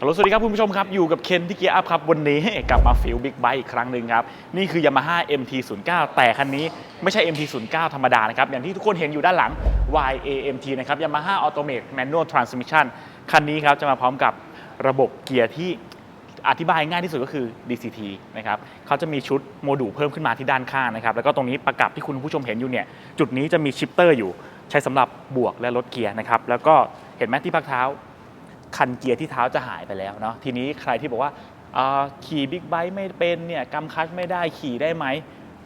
ฮัลโหลสวัสดีครับคุณผู้ชมครับ อยู่กับเคนที่เกียร์อัพครับ วันนี้กลับมาฟิลบิ๊กไบค์อีกครั้งหนึ่งครับ นี่คือ Yamaha MT09 แต่คันนี้ไม่ใช่ MT09 ธรรมดานะครับ อย่างที่ทุกคนเห็นอยู่ด้านหลัง YAMT นะครับ Yamaha Automatic Manual Transmission คันนี้ครับ จะมาพร้อมกับระบบเกียร์ที่อธิบายง่ายที่สุดก็คือ DCT นะครับเขาจะมีชุดโมดูลเพิ่มขึ้นมาที่ด้านข้างนะครับ แล้วก็ตรงนี้ประกับที่คุณผู้ชมเห็นอยู่เนี่ย จุดนี้จะมีชิปเตอร์อยู่ ใช้สำหรับบวกและลดเกียร์นะครับ แล้วก็เห็นไหมที่พักเท้า คันเกียร์ที่เท้าจะหายไปแล้วเนาะทีนี้ใครที่บอกว่าขี่บิ๊กไบค์ไม่เป็นเนี่ยกำคัดไม่ได้ขี่ได้ไหม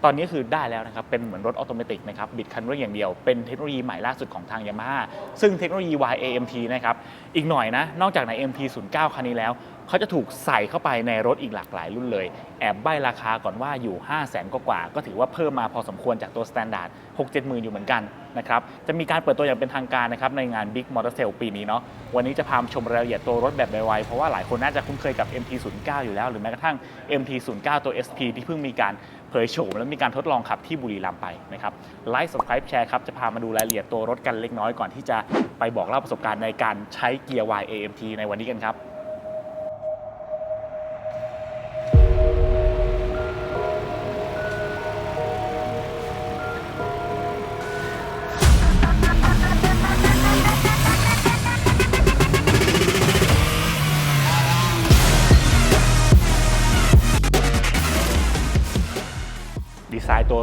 ตอนนี้คือได้แล้วนะครับ เป็นเหมือนรถออโตเมติกนะครับบิดคันเร่งอย่างเดียว เป็นเทคโนโลยีใหม่ล่าสุดของทางยามาฮ่าซึ่งเทคโนโลยี YAMT นะครับ อีกหน่อยนะ นอกจากใน MT09 คันนี้แล้ว เขาจะถูกใส่เข้าไปในรถอีกหลากหลายรุ่นเลย แอบใบราคาก่อนว่าอยู่ 5 0 0แสนกว่าก็ถือว่าเพิ่มมาพอสมควรจากตัวสแตนดาร์ด6 7หมื่นอยู่เหมือนกันนะครับจะมีการเปิดตัวอย่างเป็นทางการนะครับในงาน Big Motor Sale ปีนี้เนาะวันนี้จะพามาชมรายละเอียดตัวรถแบบไวๆเพราะว่าหลายคนน่าจะคุ้นเคยกับ MT09 อยู่แล้ว หรือแม้กระทั่ง MT09 ตัว SP ที่เพิ่งมีการเผยโฉมและมีการทดลองขับที่บุรีรัมย์ไปนะครับไลค์ subscribe แชร์ครับจะพามาดูรายละเอียดตัวรถกันเล็กน้อยก่อนที่จะไปบอกเล่าประสบการณ์ในการใช้เกียร์ YAMT ในวันนี้กันครับ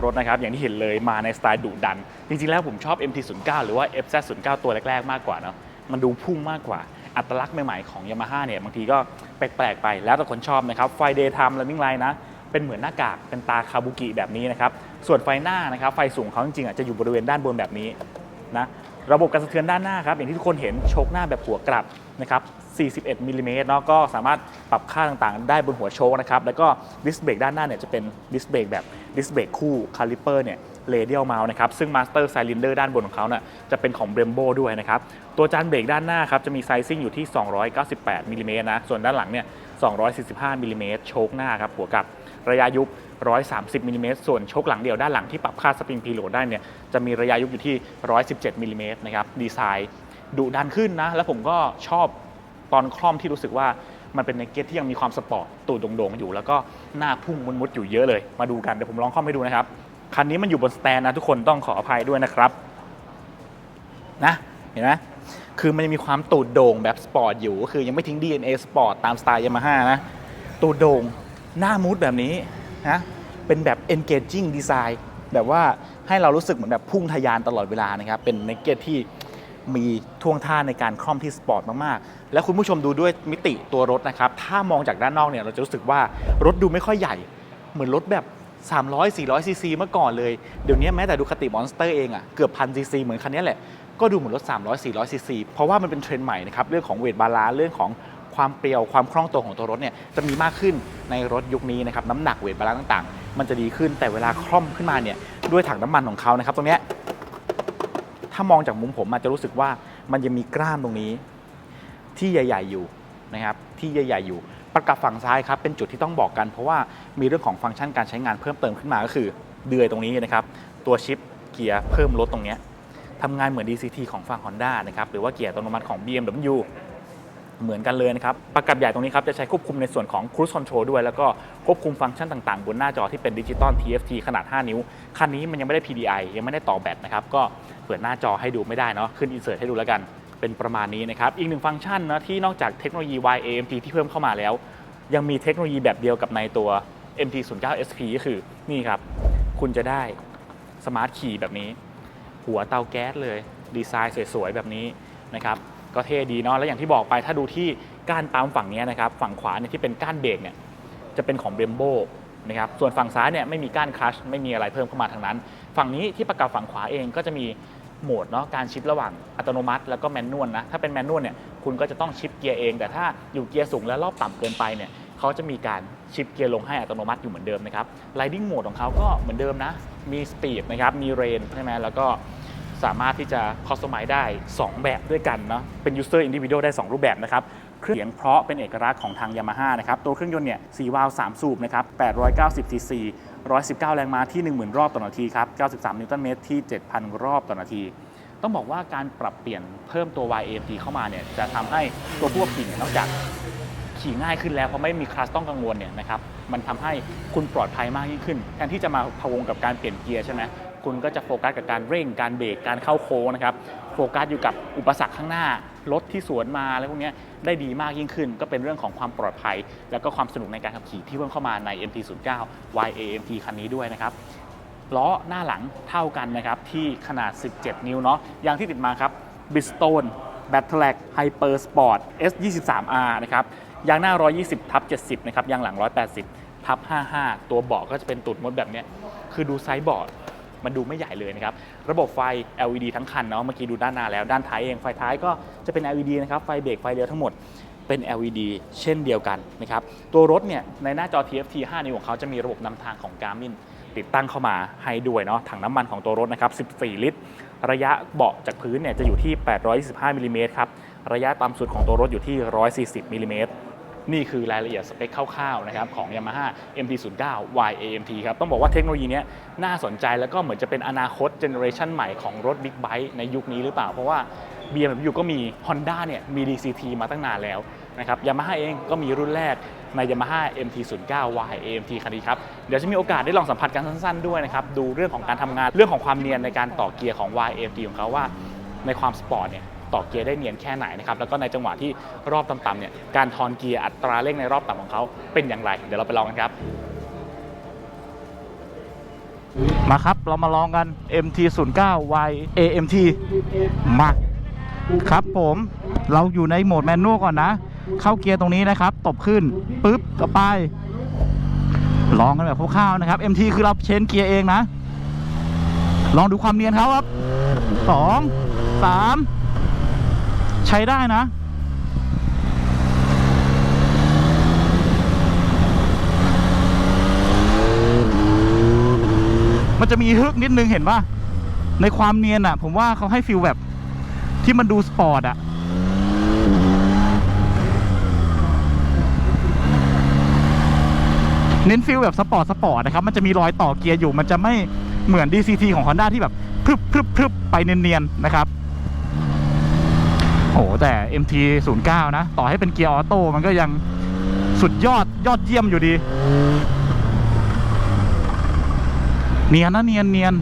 รถนะครับ อย่างที่เห็นเลยมาในสไตล์ดุดัน จริงๆ แล้วผมชอบ MT09 หรือว่า FZ09 ตัวแรก ๆ มากกว่าเนาะมันดูพุ่งมากกว่า อัตลักษณ์ใหม่ ๆ ของ Yamaha เนี่ยบางทีก็แปลก ๆ ไปแล้วแต่คนชอบนะครับ ไฟ Daytime Running Light นะ เป็นเหมือนหน้ากากเป็นตาคาบุกิแบบนี้นะครับ ส่วนไฟหน้านะครับไฟสูงเขาจริงๆอะจะอยู่บริเวณด้านบนแบบนี้นะ ระบบการสะเทือนด้านหน้าครับอย่างที่ทุกคนเห็นโชคหน้าแบบหัวกลับนะครับ 41มิลลิเมตรเนาะก็สามารถปรับค่าต่างๆ ได้บนหัวโชคนะครับแล้วก็ดิสเบรกด้านหน้าเนี่ยจะเป็นดิสเบรกแบบดิสเบรกคู่คาลิเปอร์เนี่ยเรเดียลเมาส์นะครับซึ่งมาสเตอร์ไซลินเดอร์ด้านบนของเขาเนี่ยจะเป็นของ Brembo ด้วยนะครับตัวจานเบรกด้านหน้าครับจะมีไซซิ่งอยู่ที่ 298มิลลิเมตรนะส่วนด้านหลังเนี่ย245มิลลิเมตรโชคหน้าครับหัวกลับ ระยะยุบ 130มิลลิเมตรส่วนโชคหลังเดียวด้านหลังที่ปรับค่าสปริงพีโหลดได้เนี่ยจะมีระยะยุบอยู่ที่ 117มิลลิเมตรนะครับดีไซน์ดุดันขึ้นนะ แล้วผมก็ชอบตอนคล่อมที่รู้สึกว่ามันเป็นในเกตที่ยังมีความสปอร์ตตูดโด่งๆอยู่ แล้วก็หน้าพุ่งมุดๆอยู่เยอะเลย มาดูกันเดี๋ยวผมลองคล่อมให้ดูนะครับคันนี้มันอยู่บนสแตนนะทุกคนต้องขออภัยด้วยนะครับนะเห็นไหมคือมันยังมีความตูดโด่งแบบสปอร์ตอยู่ก็คือยังไม่ทิ้ง DNA สปอร์ตตามสไตล์ยามาฮ่านะตูดโด่ง หน้ามูดแบบนี้นะเป็นแบบ engaging design แบบว่าให้เรารู้สึกเหมือนแบบพุ่งทะยานตลอดเวลานะครับ เป็นเนกเก็ตที่มีท่วงท่าในการคล่อมที่สปอร์ตมากๆ แล้วคุณผู้ชมดูด้วยมิติตัวรถนะครับ ถ้ามองจากด้านนอกเนี่ยเราจะรู้สึกว่ารถดูไม่ค่อยใหญ่ เหมือนรถแบบ 300 400ซีซีเมื่อก่อนเลย เดี๋ยวนี้แม้แต่ดูคติมอนสเตอร์เองอะเกือบพันซีซีเหมือนคันนี้แหละ ก็ดูเหมือนรถ 300 400ซีซีเพราะว่ามันเป็นเทรนด์ใหม่นะครับ เรื่องของเวทบาลานซ์เรื่องของ ความเปรียวความคล่องตัวของตัวรถเนี่ยจะมีมากขึ้นในรถยุคนี้นะครับน้ำหนักเวทบาลานซ์ต่างๆ มันจะดีขึ้นแต่เวลาคล่อมขึ้นมาเนี่ยด้วยถังน้ำมันของเขานะครับตรงเนี้ยถ้ามองจากมุมผมอาจจะรู้สึกว่ามันยังมีกล้ามตรงนี้ที่ใหญ่ ๆ อยู่นะครับที่ใหญ่ ๆ อยู่ประกับฝั่งซ้ายครับเป็นจุดที่ต้องบอกกัน เพราะว่ามีเรื่องของฟังก์ชันการใช้งานเพิ่มเติมขึ้นมาก็คือ เดือยตรงนี้นะครับตัวชิปเกียร์เพิ่มลดตรงนี้ทำงานเหมือน DCT ของฝั่ง Honda นะครับหรือว่าเกียร์อัตโนมัติของ BMW เหมือนกันเลยนะครับประกับใหญ่ตรงนี้ครับจะใช้ควบคุมในส่วนของ Cruise Control ด้วย แล้วก็ควบคุมฟังก์ชันต่างๆ บนหน้าจอที่เป็นดิจิตอล TFT ขนาด 5 นิ้ว คันนี้มันยังไม่ได้ PDI ยังไม่ได้ต่อแบตนะครับ ก็เปิดหน้าจอให้ดูไม่ได้เนาะขึ้นอินเสิร์ตให้ดูแล้วกัน เป็นประมาณนี้นะครับ อีกหนึ่งฟังก์ชันนะที่นอกจากเทคโนโลยี YAMT ที่เพิ่มเข้ามาแล้ว ยังมีเทคโนโลยีแบบเดียวกับในตัว MT09 SP ก็คือนี่ครับคุณจะได้สมาร์ทคีย์แบบนี้ หัวเตาแก๊สเลยดีไซน์สวยๆแบบนี้นะครับ ก็เท่ดีเนาะ แล้วอย่างที่บอกไปถ้าดูที่ก้านปั๊มฝั่งนี้นะครับ ฝั่งขวาเนี่ยที่เป็นก้านเบรกเนี่ยจะเป็นของเบมโบนะครับ ส่วนฝั่งซ้ายเนี่ยไม่มีก้านคลัชไม่มีอะไรเพิ่มเข้ามาทางนั้น ฝั่งนี้ที่ประกับฝั่งขวาเองก็จะมีโหมดเนาะการชิประหว่างอัตโนมัติ แล้วก็แมนนวลนะ ถ้าเป็นแมนนวลเนี่ยคุณก็จะต้องชิปเกียร์เอง แต่ถ้าอยู่เกียร์สูงและรอบต่ำเกินไปเนี่ยเขาจะมีการชิปเกียร์ลงให้อัตโนมัติอยู่เหมือนเดิมนะครับ Riding Mode ของเขาก็เหมือนเดิมนะ มีสปีดนะครับ มีเรนใช่ไหมแล้วก็ สามารถที่จะคอสตอมไมได้ 2 แบบด้วยกันเนาะเป็น user individual ได้ 2 รูปแบบนะครับเครื่องเสียงเพราะเป็นเอกลักษณ์ของทาง Yamaha นะครับตัวเครื่องยนต์เนี่ย4วาล์ว3สูบนะครับ890 cc 119 แรงม้าที่ 10,000 รอบต่อนาทีครับ 93 นิวตันเมตรที่ 7,000 รอบต่อนาที ต้องบอกว่าการปรับเปลี่ยนเพิ่มตัว YAMT เข้ามาเนี่ยจะทำให้ตัวผู้ขับขี่เนี่ยนอกจากขี่ง่ายขึ้นแล้วเพราะไม่มีคลัสต้องกังวลเนี่ยนะครับมันทำให้คุณปลอดภัยมากยิ่งขึ้น แทนที่จะมาพะวงกับการเปลี่ยนเกียร์ใช่ไหม คุณก็จะโฟกัสกับการเร่งการเบรกการเข้าโค้งนะครับโฟกัสอยู่กับอุปสรรคข้างหน้ารถที่สวนมาอะไรพวกนี้ได้ดีมากยิ่งขึ้น ก็เป็นเรื่องของความปลอดภัย แล้วก็ความสนุกในการขับขี่ที่เพิ่มเข้ามาใน MT09 YAMT คันนี้ด้วยนะครับล้อหน้าหลังเท่ากันนะครับที่ขนาด 17 นิ้วเนาะยางที่ติดมาครับ Bridgestone b a t t l e c Hyper Sport S23R นะครับยางหน้า 120 ทับ 70 นะครับ ยางหลัง 180 ทับ 55 ตัวเบาะก็จะเป็นตุดมดแบบเนี้ยคือดูไซส์เบาะ มันดูไม่ใหญ่เลยนะครับ ระบบไฟ LED ทั้งคันเนาะ เมื่อกี้ดูด้านหน้าแล้ว ด้านท้ายเอง ไฟท้ายก็จะเป็น LED นะครับ ไฟเบรก ไฟเลี้ยวทั้งหมดเป็น LED เช่นเดียวกันนะครับ ตัวรถเนี่ย ในหน้าจอ TFT 5 นิ้วของเขาจะมีระบบนำทางของ Garmin ติดตั้งเข้ามาให้ด้วยเนาะ ถังน้ำมันของตัวรถนะครับ 14 ลิตร ระยะเบาะจากพื้นเนี่ยจะอยู่ที่ 825มิลลิเมตรครับ ระยะต่ำสุดของตัวรถอยู่ที่ 140มิลลิเมตร นี่คือรายละเอียดสเปคคร่าวๆนะครับของ Yamaha MT09 YAMT ครับ ต้องบอกว่าเทคโนโลยีนี้น่าสนใจแล้วก็เหมือนจะเป็นอนาคตเจเนอเรชันใหม่ของรถบิ๊กไบค์ในยุคนี้หรือเปล่า เพราะว่า BMW ก็มี Honda เนี่ยมี DCT มาตั้งนานแล้วนะครับ Yamaha เองก็มีรุ่นแรกใน Yamaha MT09 YAMT คันนี้ครับ เดี๋ยวจะมีโอกาสได้ลองสัมผัสกันสั้นๆด้วยนะครับ ดูเรื่องของการทำงานเรื่องของความเนียนในการต่อเกียร์ของ YAMT ของเขาว่าในความสปอร์ตเนี่ย ต่อเกียร์ได้เนียนแค่ไหนนะครับแล้วก็ในจังหวะที่รอบต่ำๆเนี่ยการทอนเกียร์อัตราเร่งในรอบต่ำของเขาเป็นอย่างไร เดี๋ยวเราไปลองกันครับ มาครับเรามาลองกัน MT09 Y AMT มาครับผมเราอยู่ในโหมดแมนนวลก่อนนะ เข้าเกียร์ตรงนี้นะครับ ตบขึ้นปุ๊บต่อไป ลองกันแบบคร่าวๆนะครับ MT คือเราเชนเกียร์เองนะ ลองดูความเนียนเขาครับสองสาม ใช้ได้นะมันจะมีฮึกนิดนึงเห็นป่ะ ในความเนียนอะ ผมว่าเขาให้ฟิลแบบ ที่มันดูสปอร์ตอะ เน้นฟิลแบบสปอร์ตสปอร์ตนะครับ มันจะมีรอยต่อเกียร์อยู่ มันจะไม่เหมือน DCT ของ Honda ที่แบบพรึบพรึบพรึบไปเนียนๆนะครับ โอ้แต่ MT 0 9 นะ ต่อให้เป็นเกียร์ออโต้มันก็ยังสุดยอดยอดเยี่ยมอยู่ดี เนียนนะเนียนเนียน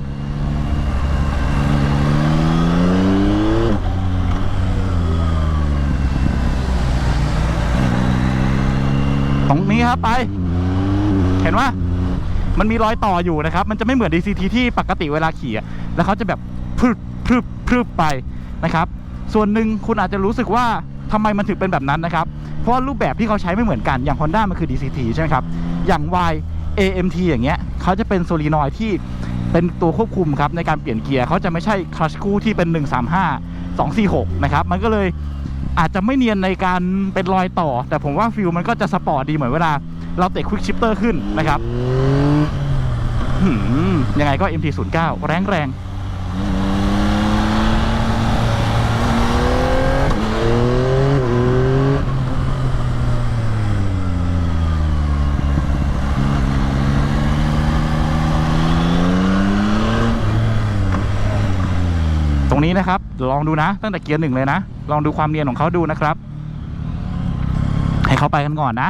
ตรงนี้ครับไป เห็นว่ามันมีรอยต่ออยู่นะครับ มันจะไม่เหมือน DCT ที่ปกติเวลาขี่แล้วเขาจะแบบพรึบพรึบพรึบไปนะครับ ส่วนหนึ่งคุณอาจจะรู้สึกว่าทำไมมันถึงเป็นแบบนั้นนะครับ เพราะรูปแบบที่เขาใช้ไม่เหมือนกัน อย่าง Honda มันคือ DCT ใช่ไหมครับ อย่าง Y AMT อย่างเงี้ยเขาจะเป็นโซลีนอยที่เป็นตัวควบคุมครับในการเปลี่ยนเกียร์เขาจะไม่ใช่คลัชคู่ที่เป็น 135 246 นะครับ มันก็เลยอาจจะไม่เนียนในการเป็นรอยต่อ แต่ผมว่าฟิลมันก็จะสปอร์ตดีเหมือนเวลา เราเตะควิกชิปเตอร์ขึ้นนะครับยังไงก็ MT09 แรงแรง รงนี้นะครับลองดูนะ ตั้งแต่เกียร์หนึ่งเลยนะ ลองดูความเนียนของเขาดูนะครับ ให้เขาไปกันก่อนนะ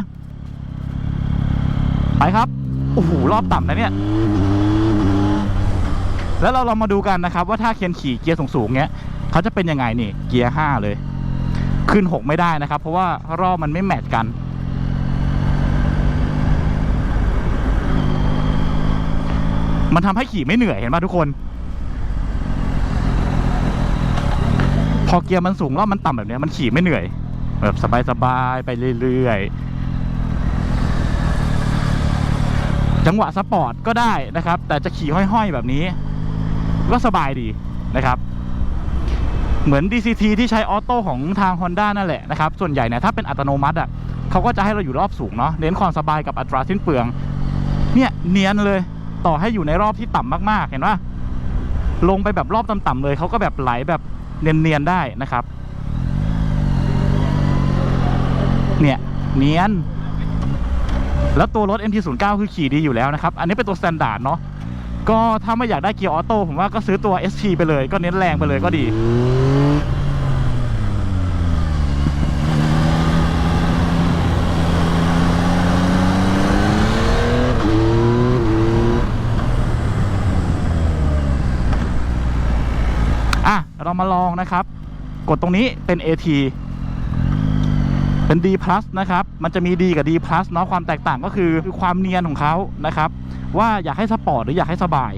ไปครับโอ้โหรอบต่ำนะเนี่ยแล้วเราลองมาดูกันนะครับ ว่าถ้าเคียนขี่เกียร์สูงๆเงี้ยเขาจะเป็นยังไงนี่ เกียร์ห้าเลย ขึ้นหกไม่ได้นะครับ เพราะว่ารอบมันไม่แมทกันมันทำให้ขี่ไม่เหนื่อยเห็นป่ะทุกคน พอเกียร์มันสูงรอบมันต่ำแบบนี้มันขี่ไม่เหนื่อย แบบสบายๆไปเรื่อยๆ จังหวะสปอร์ตก็ได้นะครับ แต่จะขี่ห้อยๆแบบนี้ ก็สบายดีนะครับ เหมือน DCT ที่ใช้ออโต้ของทาง Honda นั่นแหละนะครับ ส่วนใหญ่เนี่ยถ้าเป็นอัตโนมัติอะเขาก็จะให้เราอยู่รอบสูงเนาะเน้นความสบายกับอัตราสิ้นเปลือง เนี่ยเนียนเลยต่อให้อยู่ในรอบที่ต่ำมากๆ เห็นว่าลงไปแบบรอบต่ำๆเลยเขาก็แบบไหลแบบ เนียนๆได้นะครับ เนี่ยเนียน แล้วตัวรถ MT09 คือขี่ดีอยู่แล้วนะครับ อันนี้เป็นตัวสแตนดาร์ดเนาะก็ถ้าไม่อยากได้เกียร์ออโต้ผมว่าก็ซื้อตัว ST ไปเลยก็เน้นแรงไปเลยก็ดี น รามาลองนะครับ กดตรงนี้เป็น AT เป็น D นะครับ มันจะมี D กับ D เนาะความแตกต่างก็คือคือความเนียนของเขานะครับ ว่าอยากให้สปอร์ตหรืออยากให้สบาย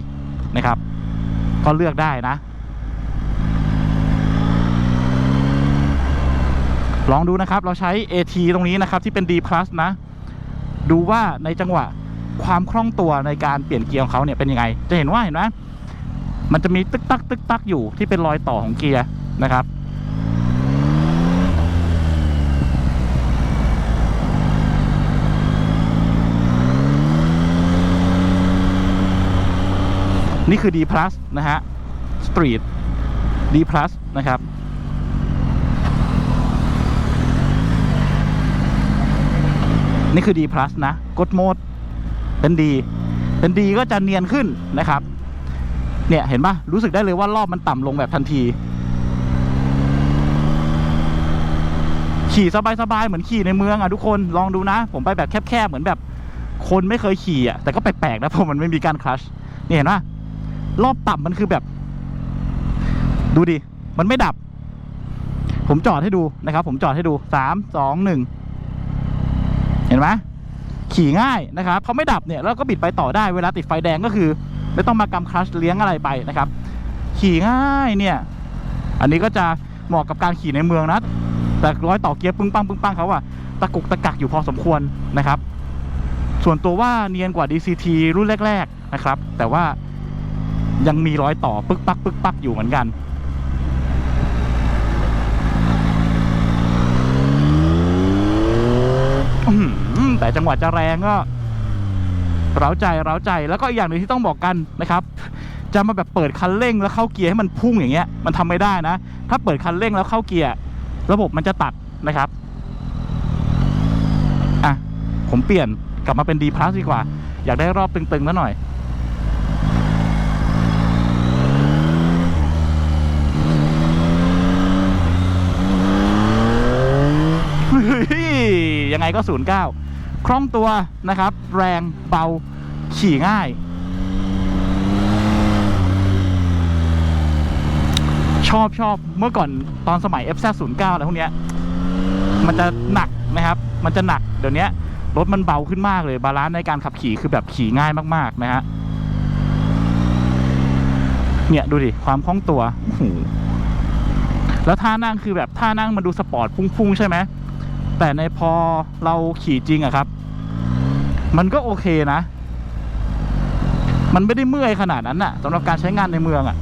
นะครับ ก็เลือกได้นะ ลองดูนะครับเราใช้ AT ตรงนี้นะครับที่เป็น D นะ ดูว่าในจังหวะความคล่องตัวในการเปลี่ยนเกียร์ของเขาเนี่ยเป็นยังไง จะเห็นว่าเห็นไหม มันจะมีตึกตักตึกตักอยู่ที่เป็นรอยต่อของเกียร์นะครับ นี่คือ D plus นะฮะ Street D plus นะครับนี่คือ D plus นะ กดโหมดเป็นดีเป็นดีก็จะเนียนขึ้นนะครับ เนี่ยเห็นปะรู้สึกได้เลยว่ารอบมันต่ำลงแบบทันที ขี่สบายๆเหมือนขี่ในเมืองอะทุกคนลองดูนะ ผมไปแบบแคบๆเหมือนแบบคนไม่เคยขี่อะแต่ก็แปลกๆนะเพราะมันไม่มีการคลัชนี่เห็นปะรอบต่ำมันคือแบบ ดูดิ มันไม่ดับ ผมจอดให้ดูนะครับ ผมจอดให้ดูสามสองหนึ่งเห็นไหมขี่ง่ายนะครับเขาไม่ดับเนี่ยแล้วก็บิดไปต่อได้เวลาติดไฟแดงก็คือ ไม่ต้องมากำคลัชเลี้ยงอะไรไปนะครับ ขี่ง่ายเนี่ย อันนี้ก็จะเหมาะกับการขี่ในเมืองนะแต่ร้อยต่อเกียร์ปึ้งปังปึ้งปังเขาอะตะกุกตะกักอยู่พอสมควรนะครับ ส่วนตัวว่าเนียนกว่า DCT รุ่นแรก ๆนะครับ แต่ว่ายังมีร้อยต่อปึกปักปึกปักอยู่เหมือนกันแต่จังหวะจะแรงก็ เร้าใจเร้าใจแล้วก็อีกอย่างหนึ่งที่ต้องบอกกันนะครับ จะมาแบบเปิดคันเร่งแล้วเข้าเกียร์ให้มันพุ่งอย่างเงี้ยมันทำไม่ได้นะ ถ้าเปิดคันเร่งแล้วเข้าเกียร์ระบบมันจะตัดนะครับอะผมเปลี่ยนกลับมาเป็น D plus ดีกว่า อยากได้รอบตึงๆแล้วหน่อยยังไงก็09 คล่องตัวนะครับ แรงเบาขี่ง่าย ชอบชอบเมื่อก่อนตอนสมัย FZ 09 อะไรพวกเนี้ย มันจะหนักนะครับ มันจะหนักเดี๋ยวนี้รถมันเบาขึ้นมากเลย บาลานซ์ในการขับขี่คือแบบขี่ง่ายมากๆนะฮะเนี่ยดูดิความคล่องตัว แล้วท่านั่งคือแบบท่านั่งมันดูสปอร์ตพุ่งๆใช่ไหม แต่ในพอเราขี่จริงอะครับ มันก็โอเคนะ มันไม่ได้เมื่อยขนาดนั้นน่ะสำหรับการใช้งานในเมืองอะ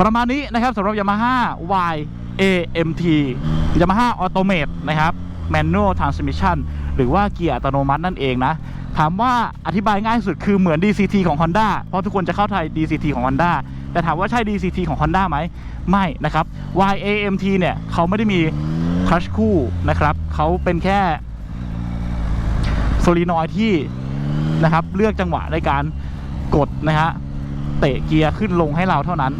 ประมาณนี้นะครับสำหรับ Yamaha Y AMT Yamaha Automate นะครับ Manual Transmission หรือว่าเกียร์อัตโนมัตินั่นเองนะ ถามว่าอธิบายง่ายสุดคือเหมือน DCT ของ Honda เพราะทุกคนจะเข้าใจ DCT ของ Honda แต่ถามว่าใช่ DCT ของ Honda ไหม ไม่นะครับ YAMT เนี่ยเขาไม่ได้มีคลัชคู่นะครับเขาเป็นแค่โซลีนอยที่นะครับเลือกจังหวะในการกดนะฮะเตะเกียร์ขึ้นลงให้เราเท่านั้น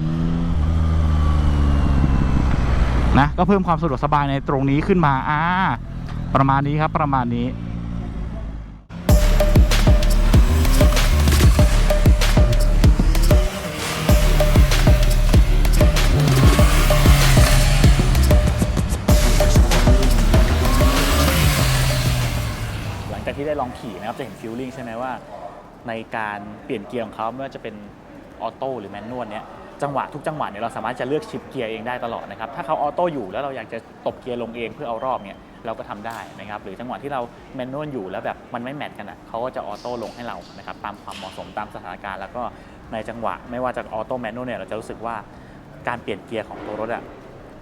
นะก็เพิ่มความสะดวกสบายในตรงนี้ขึ้นมาอ่า ประมาณนี้ครับประมาณนี้หลังจากที่ได้ลองขี่นะครับจะเห็นฟิลลิ่งใช่ไหมว่า ในการเปลี่ยนเกียร์ของเขาไม่ว่าจะเป็นออโต้หรือแมนนวลเนี่ยจังหวะทุกจังหวะเนี่ยเราสามารถจะเลือกชิปเกียร์เองได้ตลอดนะครับถ้าเขาออโต้อยู่แล้วเราอยากจะตบเกียร์ลงเองเพื่อเอารอบเนี่ย เราก็ทำได้นะครับหรือจังหวะที่เราแมนนวลอยู่แล้วแบบมันไม่แมทกันอะเขาก็จะออโต้ลงให้เรานะครับตามความเหมาะสมตามสถานการณ์แล้วก็ในจังหวะไม่ว่าจะออโต้แมนนวลเนี่ยเราจะรู้สึกว่าการเปลี่ยนเกียร์ของตัวรถอะ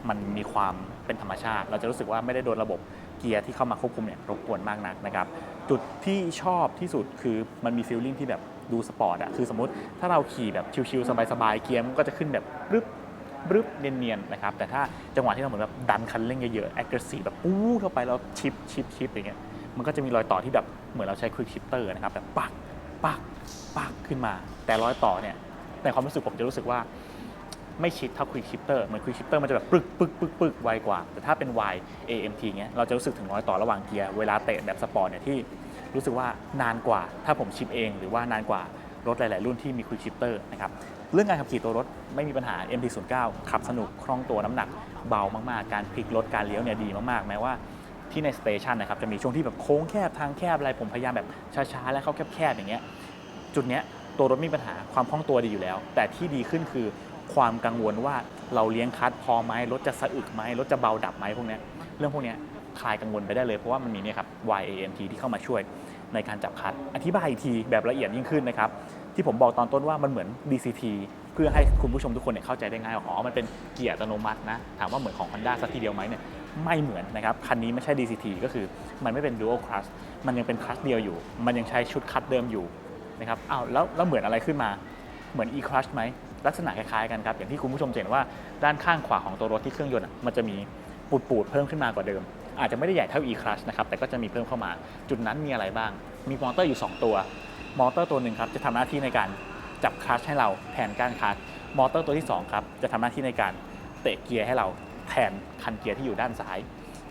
มันมีความเป็นธรรมชาติ เราจะรู้สึกว่าไม่ได้โดนระบบเกียร์ที่เข้ามาควบคุมเนี่ยรบกวนมากนักนะครับจุดที่ชอบที่สุดคือมันมีฟีลลิ่งที่แบบดูสปอร์ตอะคือสมมติถ้าเราขี่แบบชิลๆสบายๆเกียร์มันก็จะขึ้นแบบบรึบ บรึบเนียนๆนะครับแต่ถ้าจังหวะที่เราเหมือนแบบดันคันเร่งเยอะๆ aggressive แบบปู้เข้าไปแล้วชิปชิปชิปอย่างเงี้ยมันก็จะมีรอยต่อที่แบบเหมือนเราใช้ quick shifter นะครับแบบปักปักปักขึ้นมา แต่รอยต่อเนี่ยในความรู้สึกผมจะรู้สึกว่าไม่ชิดเท่า Quick Shifter เหมือน Quick Shifter มันจะแบบปึกปึกปึกปึกไวกว่า แต่ถ้าเป็น Y AMT เงี้ยเราจะรู้สึกถึงรอยต่อระหว่างเกียร์เวลาเตะแบบสปอร์ตเนี่ยที่รู้สึกว่านานกว่า ถ้าผมชิปเอง หรือว่านานกว่ารถหลาย ๆ รุ่นที่มี Quick Shifter นะครับ เรื่องการขับขี่ตัวรถไม่มีปัญหา MT09 ขับสนุกคล่องตัวน้ำหนักเบามากๆ การพลิกรถการเลี้ยวเนี่ยดีมากๆ แม้ว่าที่ในสเตชันนะครับจะมีช่วงที่แบบโค้งแคบทางแคบอะไรผมพยายามแบบช้าๆ แล้วเข้าแคบๆอย่างเงี้ยจุดเนี้ยตัวรถมีปัญหาความคล่องตัวดีอยู่แล้ว แต่ที่ดีขึ้นคือความกังวลว่าเราเลี้ยงคัดพอไหมรถจะสะอึกไหมรถจะเบาดับไหมพวกเนี้ยเรื่องพวกเนี้ยคลายกังวลไปได้เลยเพราะว่ามันมีเนี่ยครับ YAMT ที่เข้ามาช่วยในการจับคัด อธิบายอีกทีแบบละเอียดยิ่งขึ้นนะครับ ที่ผมบอกตอนต้นว่ามันเหมือน DCT เพื่อให้คุณผู้ชมทุกคนเนี่ยเข้าใจได้ง่ายว่าอ๋อมันเป็นเกียร์อัตโนมัตินะ ถามว่าเหมือนของ Honda สักทีเดียวไหมเนี่ยไม่เหมือนนะครับ คันนี้ไม่ใช่ DCT ก็คือมันไม่เป็น dual clutch มันยังเป็นคลัตชเดียวอยู่ มันยังใช้ชุดคลัตชเดิมอยู่นะครับอ้าวแล้วแล้วเหมือนอะไรขึ้นมาเหมือน e clutch ไหมลักษณะคล้ายๆกันครับ อย่างที่คุณผู้ชมเห็นว่าด้านข้างขวาของตัวรถที่เครื่องยนต์มันจะมีปูดๆเพิ่มขึ้นมากว่าเดิม อาจจะไม่ได้ใหญ่เท่า e clutch นะครับแต่ก็จะมีเพิ่มเข้ามา จุดนั้นมีอะไรบ้าง มีมอเตอร์อยู่ 2 ตัว มอเตอร์ตัวหนึ่งครับจะทำหน้าที่ในการจับคลัชให้เราแทนการคลัชมอเตอร์ตัวที่สองครับจะทำหน้าที่ในการเตะเกียร์ให้เราแทนคันเกียร์ที่อยู่ด้านซ้าย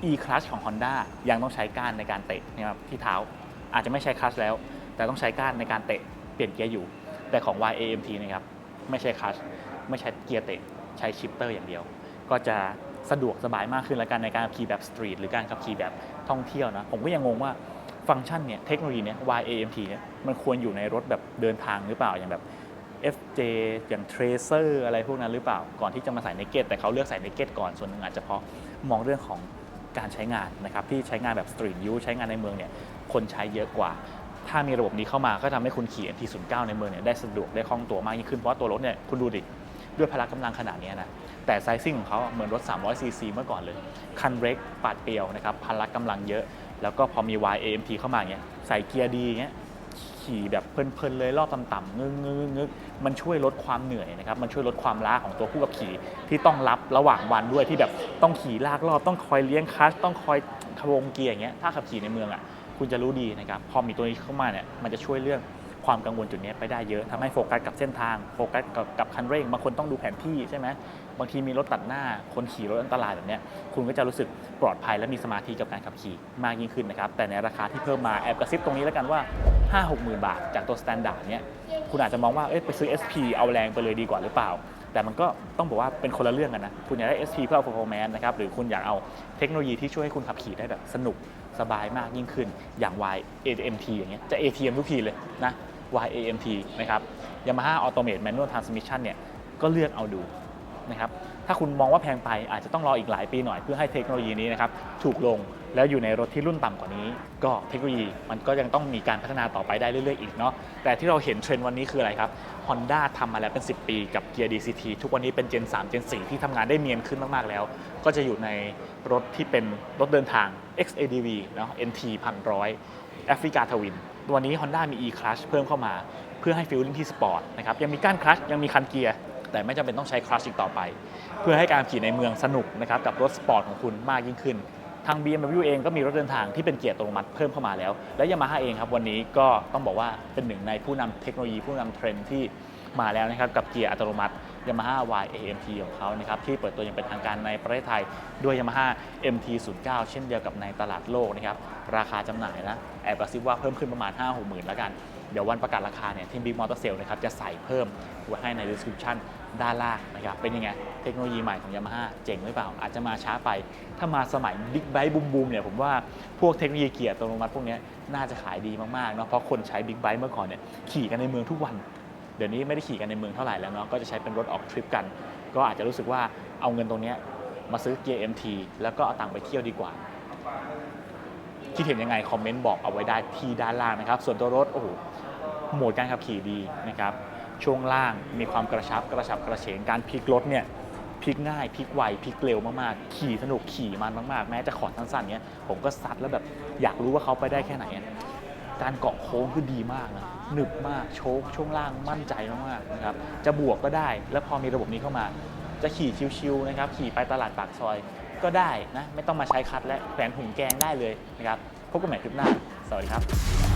e clutch ของ Honda ยังต้องใช้ก้านในการเตะนะครับที่เท้า อาจจะไม่ใช้คลัชแล้ว แต่ต้องใช้ก้านในการเตะเปลี่ยนเกียร์อยู่ แต่ของ YAMT นะครับไม่ใช่คลัชไม่ใช้เกียร์เตะใช้ชิปเตอร์อย่างเดียว ก็จะสะดวกสบายมากขึ้นแล้วกันในการขับขี่แบบสตรีทหรือการขับขี่แบบท่องเที่ยวนะผมก็ยังงงว่าฟังก์ชันเนี่ยเทคโนโลยีเนี่ย YAMT เนี่ย มันควรอยู่ในรถแบบเดินทางหรือเปล่าอย่างแบบ FJ อย่าง Tracer อะไรพวกนั้นหรือเปล่า ก่อนที่จะมาใส่ในเกตแต่เขาเลือกใส่ในเกตก่อนส่วนหนึ่งอาจจะเพราะมองเรื่องของการใช้งานนะครับที่ใช้งานแบบสตรีทยูใช้งานในเมืองเนี่ยคนใช้เยอะกว่า ถ้ามีระบบนี้เข้ามาก็ทำให้คุณขี่ MT09 ในเมืองเนี่ยได้สะดวกได้คล่องตัวมากยิ่งขึ้นเพราะว่าตัวรถเนี่ยคุณดูดิด้วยพละกำลังขนาดนี้นะแต่ไซซิ่งของเขาเหมือนรถ 300 ซีซีเมื่อก่อนเลย คันเร่งปาดเปรียวนะครับพละกำลังเยอะ แล้วก็พอมี YAMT เข้ามาเงี้ยใส่เกียร์ดีเงี้ย ขี่แบบเพลินๆเลยรอบต่ำๆงึกงึกงึกมันช่วยลดความเหนื่อยนะครับ มันช่วยลดความล้าของตัวผู้ขับขี่ที่ต้องรับระหว่างวันด้วยที่แบบต้องขี่ลากรอบต้องคอยเลี้ยงคัสต้องคอยขวงเกียร์อย่างเงี้ยถ้าขับขี่ในเมืองอะคุณจะรู้ดีนะครับพอมีตัวนี้เข้ามาเนี่ยมันจะช่วยเรื่อง ความกังวลจุดนี้ไปได้เยอะทำให้โฟกัสกับเส้นทางโฟกัสกับกับคันเร่งบางคนต้องดูแผนที่ใช่ไหมบางทีมีรถตัดหน้าคนขี่รถอันตรายแบบนี้คุณก็จะรู้สึกปลอดภัยและมีสมาธิกับการขับขี่มากยิ่งขึ้นนะครับแต่ในราคาที่เพิ่มมาแอบกระซิบตรงนี้แล้วกันว่า 5 6 0 0 0 0 บาท จากตัวสแตนดาร์ดเนี้ยคุณอาจจะมองว่าเอ๊ะไปซื้อ SP เอาแรงไปเลยดีกว่าหรือเปล่า แต่มันก็ต้องบอกว่าเป็นคนละเรื่องกันนะคุณอยากได้ SP เพื่อเอา performance นะครับหรือคุณอยากเอาเทคโนโลยีที่ช่วยให้คุณขับขี่ได้แบบสนุกสบายมากยิ่งขึ้นอย่าง Y AMT อย่างเงี้ยจะ ATM ทุกทีเลยนะ Y AMT นะครับ Yamaha Automate Manual Transmission เนี่ยก็เลือกเอาดูนะครับถ้าคุณมองว่าแพงไปอาจจะต้องรออีกหลายปีหน่อยเพื่อให้เทคโนโลยีนี้นะครับถูกลงแล้วอยู่ในรถที่รุ่นต่ำกว่านี้ ก็เทคโนโลยีมันก็ยังต้องมีการพัฒนาต่อไปได้เรื่อยๆอีกเนาะแต่ที่เราเห็นเทรนด์วันนี้คืออะไรครับ Honda ทำมาแล้วเป็น 10 ปีกับเกียร์ DCT ทุกวันนี้เป็น Gen 3 Gen 4 ที่ทำงานได้เนียนขึ้นมากๆแล้ว ก็จะอยู่ในรถที่เป็นรถเดินทาง XADV เนาะ NT 1,100แอฟริกาทวิน ตัวนี้ Honda มี e clutch เพิ่มเข้ามา เพื่อให้ฟิลลิ่งที่สปอร์ตนะครับยังมีก้านคลัชยังมีคันเกียร์แต่ไม่จำเป็นต้องใช้คลัชอีกต่อไป เพื่อให้การขี่ในเมืองสนุกนะครับกับรถสปอร์ตของคุณมากยิ่งขึ้น ทาง BMW เองก็มีรถเดินทางที่เป็นเกียร์อัตโนมัติเพิ่มเข้ามาแล้ว และ Yamaha เองครับวันนี้ก็ต้องบอกว่าเป็นหนึ่งในผู้นำเทคโนโลยีผู้นำเทรนด์ที่ มาแล้วนะครับกับเกียร์อัตโนมัติ Yamaha Y AMT ของเขานะครับที่เปิดตัวอย่างเป็นทางการในประเทศไทยด้วย Yamaha MT09 เช่นเดียวกับในตลาดโลกนะครับราคาจำหน่ายนะแอบกระซิบว่าเพิ่มขึ้นประมาณ 5 6หมื่นแล้วกัน เดี๋ยววันประกาศราคาเนี่ยที่ Big Motor Sale นะครับจะใส่เพิ่มไว้ให้ใน description ด้านล่างนะครับเป็นยังไงเทคโนโลยีใหม่ของ Yamaha เจ๋งหรือเปล่า อาจจะมาช้าไป ถ้ามาสมัย Big Bike บูมบูมเนี่ยผมว่าพวกเทคโนโลยีเกียร์อัตโนมัติพวกนี้น่าจะขายดีมากๆเนาะเพราะคนใช้ Big Bike เมื่อก่อนเนี่ยขี่กันในเมืองทุกวัน เดี๋ยวนี้ไม่ได้ขี่กันในเมืองเท่าไหร่แล้วเนาะก็จะใช้เป็นรถออกทริปกัน ก็อาจจะรู้สึกว่าเอาเงินตรงนี้มาซื้อเกียร์ MT แล้วก็เอาตังค์ไปเที่ยวดีกว่า คิดเห็นยังไงคอมเมนต์บอกเอาไว้ได้ที่ด้านล่างนะครับ ส่วนตัวรถโอ้โหโหมดการขับขี่ดีนะครับช่วงล่างมีความกระชับกระชับกระเฉงการพลิกรถเนี่ยพลิกง่ายพลิกไวพลิกเร็วมากๆ ขี่สนุกขี่มันมากๆ แม้จะขอดสั้นๆเนี้ยผมก็ซัดแล้วแบบอยากรู้ว่าเขาไปได้แค่ไหน การเกาะโค้งคือดีมากนะ หนึบมากโชคช่วงล่างมั่นใจมากๆนะครับจะบวกก็ได้ แล้วพอมีระบบนี้เข้ามา จะขี่ชิวๆนะครับขี่ไปตลาดปากซอยก็ได้นะไม่ต้องมาใช้คัดและแขวนถุงแกงได้เลยนะครับพบกันใหม่คลิปหน้า สวัสดีครับ